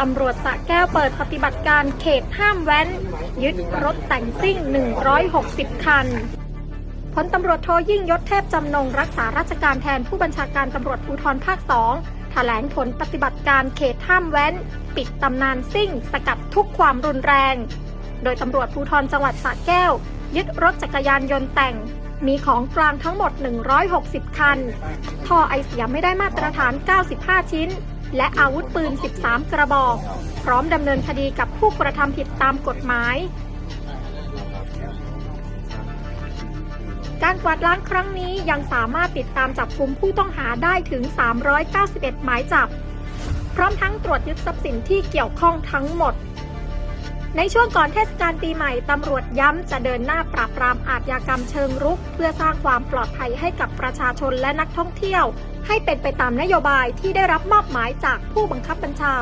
ตำรวจสะแก้วเปิดปฏิบัติการเขตห้ามแว้น ยึดรถแต่งซิ่ง 160 คันพลตำรวจโทยิ่งยศเทพจำนงรักษาราชการแทนผู้บัญชาการตำรวจภูธรภาค2แถลงผลปฏิบัติการเขตห้ามแว้น ปิดตำนานซิ่ง สกัดทุกความรุนแรง โดยตำรวจภูธรจังหวัดสระแก้ว ยึดรถจักรยานยนต์แต่ง มีของกลางทั้งหมด 160 คัน ท่อไอเสียไม่ได้มาตรฐาน 95 ชิ้น และอาวุธปืน 13 กระบอก พร้อมดำเนินคดีกับผู้กระทำผิดตามกฎหมาย การกวาดล้างครั้งนี้ยังสามารถติดตามจับกลุ่มผู้ต้องหาได้ถึง 391 หมายจับ พร้อมทั้งตรวจยึดทรัพย์สินที่เกี่ยวข้องทั้งหมด ในช่วงก่อนเทศกาลปีใหม่ ตำรวจย้ำจะเดินหน้าปราบปรามอาชญากรรมเชิงรุก เพื่อสร้างความปลอดภัยให้กับประชาชนและนักท่องเที่ยว ให้เป็นไปตามนโยบายที่ได้รับมอบหมายจากผู้บังคับบัญชา